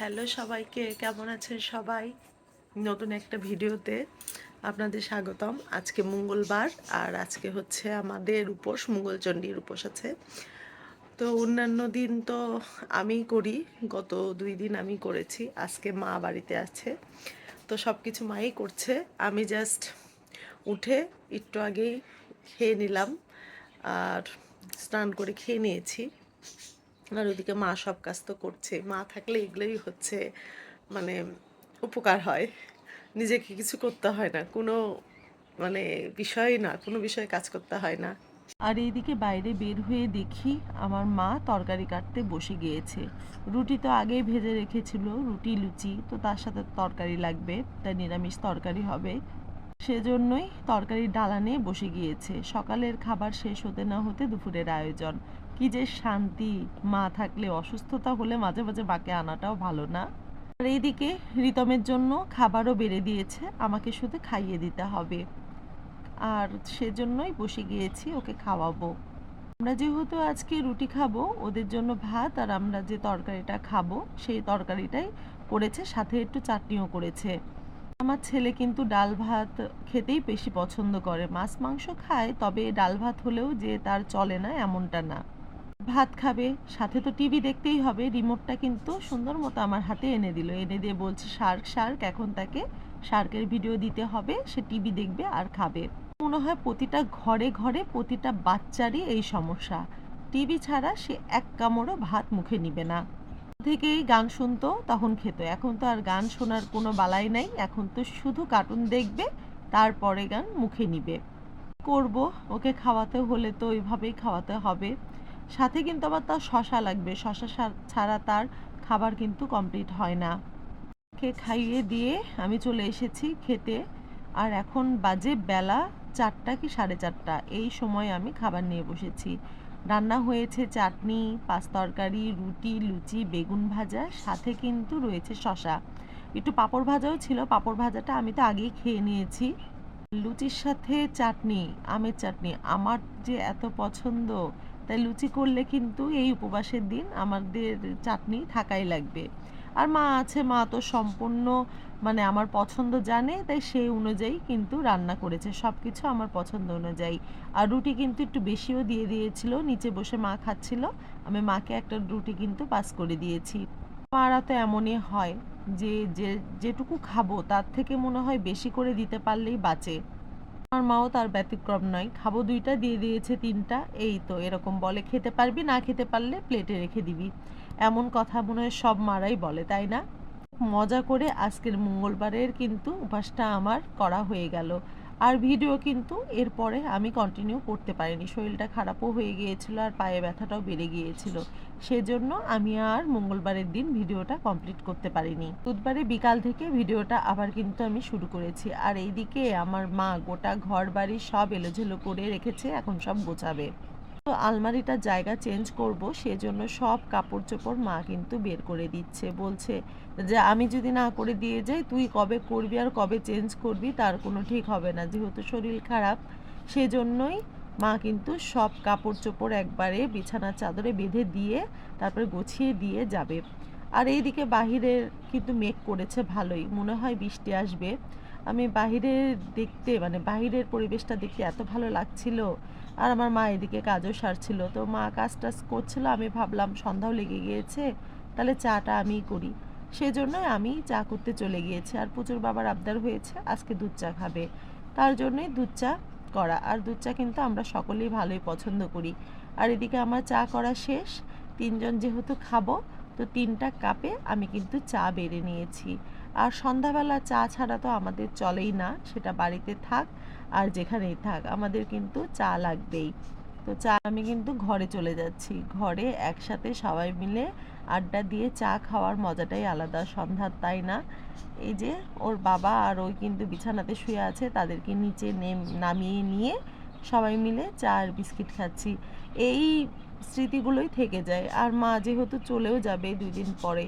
Hello সবাইকে, কেমন আছেন সবাই? নতুন একটা ভিডিওতে আপনাদের স্বাগতম। আজকে মঙ্গলবার আর আজকে হচ্ছে আমাদের উপোস, মঙ্গলচণ্ডীর উপোস আছে। তো অন্যান্য দিন তো আমি করি, গত দুই দিন আমি করেছি, আজকে মা বাড়িতে আছে। তো সব কিছু মাই করছে, আমি জাস্ট উঠে একটু আগেই খেয়ে নিলাম, আর স্নান করে খেয়ে নিয়েছি। আর ওইদিকে মা সব কাজ তো করছে। মা থাকলে এগুলোই হচ্ছে মানে উপকার হয়। নিজেকে কিছু করতে হয় না, কোনো মানে বিষয় না, কোনো বিষয়ে কাজ করতে হয় না। আর এইদিকে বাইরে বের হয়ে দেখি আমার মা তরকারি কাটতে বসে গিয়েছে। রুটি তো আগেই ভেজে রেখেছিল, রুটি, লুচি, তো তার সাথে তরকারি লাগবে, তাই নিরামিষ তরকারি হবে। সেজন্যই তরকারির ডালা নিয়ে বসে গিয়েছে। সকালের খাবার শেষ হতে না হতে দুপুরের আয়োজন। কি যে শান্তি, মা থাকলে অসুস্থতা হলে মাঝে মাঝে মাকে আনাটাও ভালো না। আর এইদিকে রিতমের জন্য খাবারও বেড়ে দিয়েছে, আমাকে শুধু খাইয়ে দিতে হবে। আর সেজন্যই বসে গিয়েছি, ওকে খাওয়াবো। আমরা যেহেতু আজকে রুটি খাব, ওদের জন্য ভাত আর আমরা যে তরকারিটা খাব, সেই তরকারিটাই করেছে, সাথে একটু চাটনিও করেছে। আমার ছেলে কিন্তু ডাল ভাত খেতেই বেশি পছন্দ করে। মাছ মাংস খায়, তবে ডাল ভাত হলেও যে তার চলে না, এমনটা না। ভাত খাবে, সাথে তো টিভি দেখতেই হবে। রিমোটটা কিন্তু সুন্দর মতো আমার হাতে এনে দিল। এনে দিয়ে বলছে, শার্ক শার্ক, এখন তাকে শার্কের ভিডিও দিতে হবে। সে টিভি দেখবে আর খাবে। মনে হয় প্রতিটা ঘরে ঘরে প্রতিটা বাচ্চারই এই সমস্যা। টিভি ছাড়া সে এক কামড়ও ভাত মুখে নিবে না। থেকেই গান শুনতো, তখন খেত। এখন তো আর গান শোনার কোনো বালাই নাই। এখন তো শুধু কার্টুন দেখবে, তারপরে গান মুখে নিবে। করব, ওকে খাওয়াতে হলে তো ওইভাবেই খাওয়াতে হবে। সাথে কিন্তু আবার তার শশা লাগবে। শশা ছাড়া তার খাবার কিন্তু কমপ্লিট হয় না। কে খাইয়ে দিয়ে আমি চলে এসেছি খেতে। আর এখন বাজে বেলা চারটা কি সাড়ে চারটা। এই সময় আমি খাবার নিয়ে বসেছি। রান্না হয়েছে চাটনি, পাঁচ তরকারি, রুটি, লুচি, বেগুন ভাজা, সাথে কিন্তু রয়েছে শশা। একটু পাঁপড় ভাজাও ছিল। পাঁপড় ভাজাটা আমি তো আগেই খেয়ে নিয়েছি। লুচির সাথে চাটনি, আমের চাটনি। আমার যে এত পছন্দ তাই লুচি করলে কিন্তু এই উপবাসের দিন আমাদের চাটনি থাকাই লাগবে। আর মা আছে, মা তো সম্পূর্ণ মানে আমার পছন্দ জানে, তাই সেই অনুযায়ী কিন্তু রান্না করেছে। সব কিছু আমার পছন্দ অনুযায়ী। আর রুটি কিন্তু একটু বেশিও দিয়ে দিয়েছিল, নিচে বসে মা খাচ্ছিল। আমি মাকে একটা রুটি কিন্তু পাস করে দিয়েছি। মারা তো এমনই হয় যে, যেটুকু খাব তার থেকে মনে হয় বেশি করে দিতে পারলেই বাঁচে। আমার মাও তার ব্যতিক্রম নয়। খাব দুইটা, দিয়ে দিয়েছে তিনটা। এই তো, এরকম বলে খেতে পারবি, না খেতে পারলে প্লেটে রেখে দিবি। এমন কথা মনে হয় সব মারাই বলে, তাই না? মজা করে আজকের মঙ্গলবারের কিন্তু উপাসটা আমার করা হয়ে গেল। আর ভিডিও কিন্তু এরপরে আমি কন্টিনিউ করতে পারিনি। শরীরটা খারাপও হয়ে গিয়েছিল আর পায়ে ব্যথাটাও বেড়ে গিয়েছিল। সেজন্য আমি আর মঙ্গলবারের দিন ভিডিওটা কমপ্লিট করতে পারিনি। বুধবারে বিকাল থেকে ভিডিওটা আবার কিন্তু আমি শুরু করেছি। আর এইদিকে আমার মা গোটা ঘর বাড়ি সব এলোঝেলো করে রেখেছে, এখন সব গোছাবে। তো আলমারিটার জায়গা চেঞ্জ করব, সেজন্য সব কাপড় চোপড় মা কিন্তু বের করে দিচ্ছে। বলছে যে, আমি যদি না করে দিয়ে যাই, তুই কবে করবি আর কবে চেঞ্জ করবি, তার কোনো ঠিক হবে না। যেহেতু শরীর খারাপ, সেজন্যই মা কিন্তু সব কাপড় চোপড় একবারে বিছানার চাদরে বেঁধে দিয়ে, তারপরে গুছিয়ে দিয়ে যাবে। আর এইদিকে বাহিরের কিন্তু মেঘ করেছে ভালোই। মনে হয় বৃষ্টি আসবে। আমি বাহিরে দেখতে মানে বাহিরের পরিবেশটা দেখতে এত ভালো লাগছিল। আর আমার মা এদিকে কাজও সারছিল। তো মা কাজ টাজ করছিল, আমি ভাবলাম সন্ধ্যাও লেগে গিয়েছে, তাহলে চাটা আমিই করি। সেজন্যই আমি চা করতে চলে গিয়েছি। আর প্রচুর বাবার আবদার হয়েছে, আজকে দুধ চা খাবে। তার জন্যই দুধ চা করা। আর দুধ চা কিন্তু আমরা সকলেই ভালোই পছন্দ করি। আর এদিকে আমার চা করা শেষ। তিনজন যেহেতু খাব, তো তিনটা কাপে আমি কিন্তু চা বেড়ে নিয়েছি। আর সন্ধ্যাবেলা চা ছাড়া তো আমাদের চলেই না, সেটা বাড়িতে থাক আর যেখানেই থাক, আমাদের কিন্তু চা লাগবেই। তো চা আমি কিন্তু ঘরে চলে যাচ্ছি। ঘরে একসাথে সবাই মিলে আড্ডা দিয়ে চা খাওয়ার মজাটাই আলাদা, সন্ধ্যার তাই না? এই যে ওর বাবা আর ওই কিন্তু বিছানাতে শুয়ে আছে, তাদেরকে নিচে নামিয়ে নিয়ে সবাই মিলে চা আর বিস্কিট খাচ্ছি। এই স্মৃতিগুলোই থেকে যায়। আর মা যেহেতু চলেও যাবে দুই দিন পরে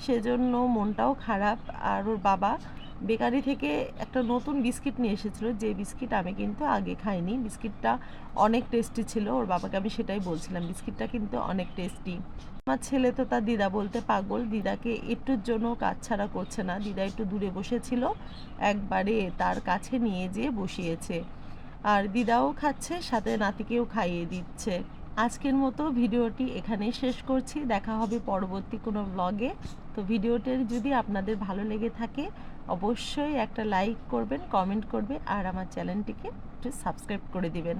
সেজন্য মনটাও খারাপ। আর ওর বাবা বেকারি থেকে একটা নতুন বিস্কিট নিয়ে এসেছিল। যে বিস্কিট আমি কিন্তু আগে খাইনি। বিস্কিটটা অনেক টেস্টি ছিল। ওর বাবাকে আমি সেটাই বলছিলাম, বিস্কিটটা কিন্তু অনেক টেস্টি। আমার ছেলে তো তার দিদা বলতে পাগল। দিদাকে একটুর জন্য কাজ ছাড়া করছে না। দিদা একটু দূরে বসেছিল। একবারে তার কাছে নিয়ে যেয়ে বসিয়েছে। আর দিদাও খাচ্ছে, সাথে নাতিকেও খাইয়ে দিচ্ছে। আজকের মতো ভিডিওটি এখানেই শেষ করছি। দেখা হবে পরবর্তী কোনো ব্লগে তো ভিডিওটির যদি আপনাদের ভালো লেগে থাকে, অবশ্যই একটা লাইক করবেন কমেন্ট করবে আর আমার চ্যানেলটিকে একটু সাবস্ক্রাইব করে দিবেন।